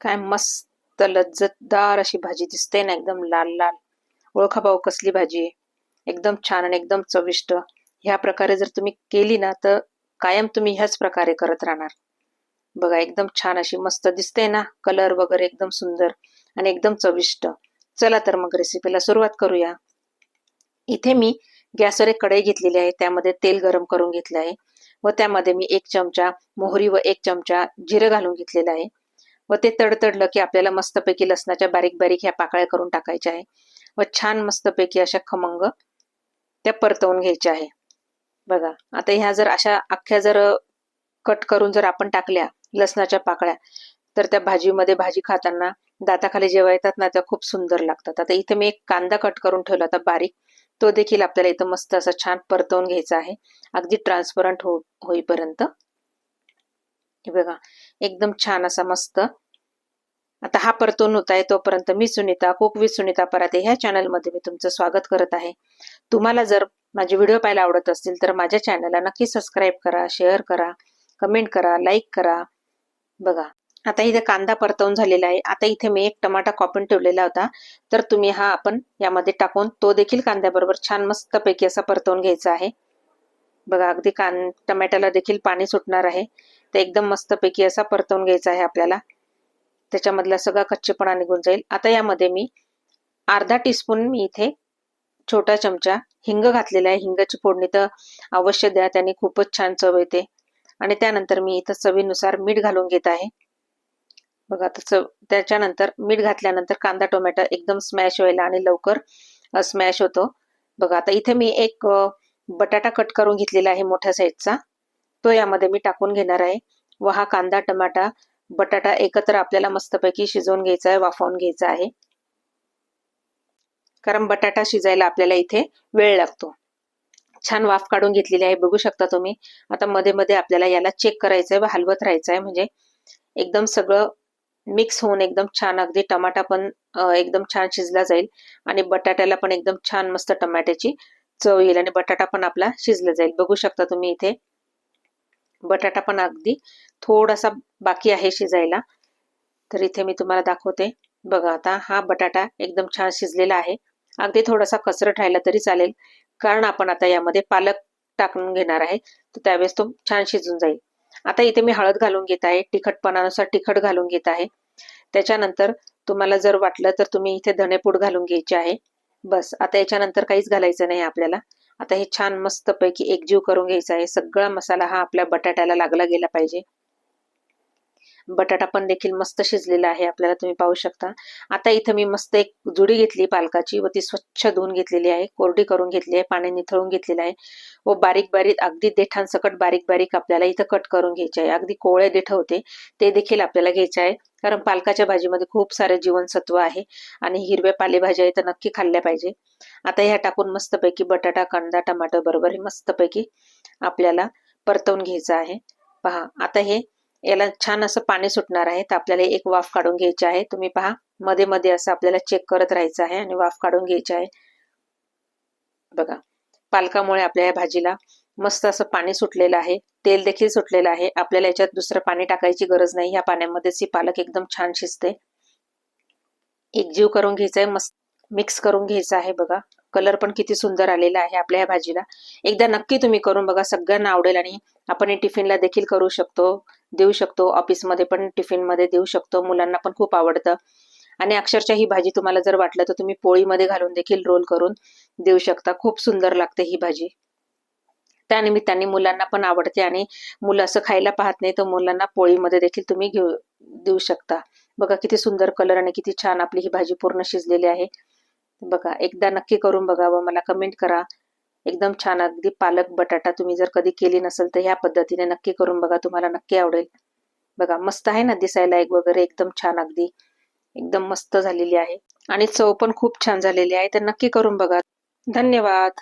काय मस्त लज्जतदार अशी भाजी दिसते ना एकदम लाल लाल. ओळखा भाऊ कसली भाजी आहे? एकदम छान आणि एकदम चविष्ट. ह्या प्रकारे जर तुम्ही केली ना तर कायम तुम्ही ह्याच प्रकारे करत राहणार. बघा एकदम छान अशी मस्त दिसते ना कलर वगैरे एकदम सुंदर आणि एकदम चविष्ट. चला तर मग रेसिपीला सुरुवात करूया. इथे मी गॅसवर एक कढई घेतलेली आहे त्यामध्ये तेल गरम करून घेतलं आहे. व त्यामध्ये मी एक चमचा मोहरी व एक चमचा जिरं घालून घेतलेलं आहे. व ते तडतडलं की आपल्याला मस्तपैकी लसणाच्या बारीक बारीक ह्या पाकळ्या करून टाकायच्या आहे. व छान मस्तपैकी अशा खमंग त्या परतवून घ्यायच्या आहे. बघा आता ह्या जर अशा अख्ख्या जर कट करून जर आपण टाकल्या लसणाच्या पाकळ्या तर त्या भाजीमध्ये भाजी खाताना दाताखाली जेव्हा येतात ना त्या खूप सुंदर लागतात. आता इथे मी एक कांदा कट करून ठेवला होता बारीक. तो देखील आपल्याला इथं मस्त असा छान परतवून घ्यायचा आहे. अगदी ट्रान्सपरंट हो होईपर्यंत. हे बघा एकदम छान असा मस्त. आता हा परतून होत आहे तोपर्यंत मी सुनीता कुक वि सुनीता पराते ह्या चॅनलमध्ये मी तुमचं स्वागत करत आहे. तुम्हाला जर माझे व्हिडिओ पाहायला आवडत असतील तर माझ्या चॅनलला नक्की सबस्क्राईब करा शेअर करा कमेंट करा लाईक करा. बघा आता इथे कांदा परतवून झालेला आहे. आता इथे मी एक टमाटा कॉपन ठेवलेला होता. तर तुम्ही हा आपण यामध्ये टाकून तो देखील कांद्याबरोबर छान मस्तपैकी असा परतवून घ्यायचा आहे. बघा अगदी कान टमॅट्याला देखील पाणी सुटणार आहे. ते एकदम मस्तपैकी असा परतवून घ्यायचा आहे आपल्याला. त्याच्यामधला सगळा कच्चेपणा निघून जाईल. आता यामध्ये मी अर्धा टीस्पून मी इथे छोटा चमचा हिंग घातलेला आहे. हिंगाची फोडणी तर अवश्य द्या त्याने खूपच छान चव येते. आणि त्यानंतर मी इथं चवीनुसार मीठ घालून घेत आहे. बघा आता चव त्याच्यानंतर मीठ घातल्यानंतर कांदा टोमॅटो एकदम स्मॅश व्हायला आणि लवकर स्मॅश होतो. बघा आता इथे मी एक बटाटा कट करून घेतलेला आहे मोठ्या साईजचा तो यामध्ये मी टाकून घेणार आहे. व हा कांदा टमाटा बटाटा एकत्र आपल्याला मस्तपैकी शिजवून घ्यायचा आहे वाफवून घ्यायचा आहे. कारण बटाटा शिजायला आपल्याला इथे वेळ लागतो. छान वाफ काढून घेतलेली आहे बघू शकता तुम्ही. आता मध्ये मध्ये आपल्याला याला चेक करायचं आहे व हलवत राहायचं आहे. म्हणजे एकदम सगळं मिक्स होऊन एकदम छान अगदी टमाटा पण एकदम छान शिजला जाईल. आणि बटाट्याला पण एकदम छान मस्त टमाट्याची चव येईल आणि बटाटा पण आपला शिजला जाईल. बघू शकता तुम्ही इथे. बटाटा पण अगदी थोडासा बाकी आहे शिजायला. तर इथे मी तुम्हाला दाखवते. बघा आता हा बटाटा एकदम छान शिजलेला आहे. अगदी थोडासा कसरट राहिला तरी चालेल. कारण आपण आता यामध्ये पालक टाकून घेणार आहे. तर त्यावेळेस तो छान शिजून जाईल. आता इथे मी हळद घालून घेत आहे. तिखटपणानुसार तिखट घालून घेत आहे. त्याच्यानंतर तुम्हाला जर वाटलं तर तुम्ही इथे धनेपूड घालून घ्यायचे आहे. बस आता याच्यानंतर काहीच घालायचं नाही आपल्याला. आता हे छान मस्त पैकी एकजीव करून घ्यायचा आहे. सगळा मसाला हा आपल्या बटाट्याला लागला गेला पाहिजे. बटाटा पण देखील मस्त शिजलेला आहे आपल्याला तुम्ही पाहू शकता. आता इथं मी मस्त एक जुडी घेतली पालकाची व ती स्वच्छ धुवून घेतलेली आहे. कोरडी करून घेतली आहे पाणी निथळून घेतलेलं आहे. व बारीक बारीक अगदी देठांसकट बारीक बारीक आपल्याला इथं कट करून घ्यायचे आहे. अगदी कोवळे देठ होते ते देखील आपल्याला घ्यायचे आहे. कारण पालकाच्या भाजीमध्ये खूप सारे जीवनसत्व आहे आणि हिरव्या पालेभाज्या आहे तर नक्की खाल्ल्या पाहिजे. आता ह्या टाकून मस्तपैकी बटाटा कांदा टमाटर बरोबर हे मस्तपैकी आपल्याला परतवून घ्यायचं आहे. पहा आता हे याला छान असं पाणी सुटणार आहे. तर आपल्याला एक वाफ काढून घ्यायची आहे. तुम्ही पहा मध्ये मध्ये असं आपल्याला चेक करत राहायचं आहे आणि वाफ काढून घ्यायची आहे. बघा पालकामुळे आपल्या या भाजीला मस्त असं पाणी सुटलेलं आहे. तेल देखील सुटलेलं आहे. आपल्याला याच्यात दुसरं पाणी टाकायची गरज नाही. या पाण्यामध्येच ही पालक एकदम छान शिजते. एकजीव करून घ्यायचा आहे मस्त मिक्स करून घ्यायचा आहे बघा. कलर पण किती सुंदर आलेला आहे आपल्या या भाजीला. एकदा नक्की तुम्ही करून बघा. सगळ्यांना आवडेल आणि आपण हे टिफिनला देखील करू शकतो देऊ शकतो. ऑफिसमध्ये पण टिफिनमध्ये देऊ शकतो. मुलांना पण खूप आवडतं. आणि अक्षरशः ही भाजी तुम्हाला जर वाटलं तर तुम्ही पोळीमध्ये घालून देखील रोल करून देऊ शकता. खूप सुंदर लागते ही भाजी. त्यानिमित्ताने मुलांना पण आवडते आणि मुलं असं खायला पाहत नाही तर मुलांना पोळीमध्ये देखील तुम्ही घेऊ देऊ शकता. बघा किती सुंदर कलर आणि किती छान आपली ही भाजी पूर्ण शिजलेली आहे. बघा एकदा नक्की करून बघावं मला कमेंट करा. एकदम छान अगदी पालक बटाटा तुम्ही जर कधी केली नसेल तर ह्या पद्धतीने नक्की करून बघा तुम्हाला नक्की आवडेल. बघा मस्त आहे ना दिसायला एक वगैरे एकदम छान अगदी. एकदम मस्त झालेली आहे. आणि चव पण खूप छान झालेली आहे तर नक्की करून बघा. धन्यवाद.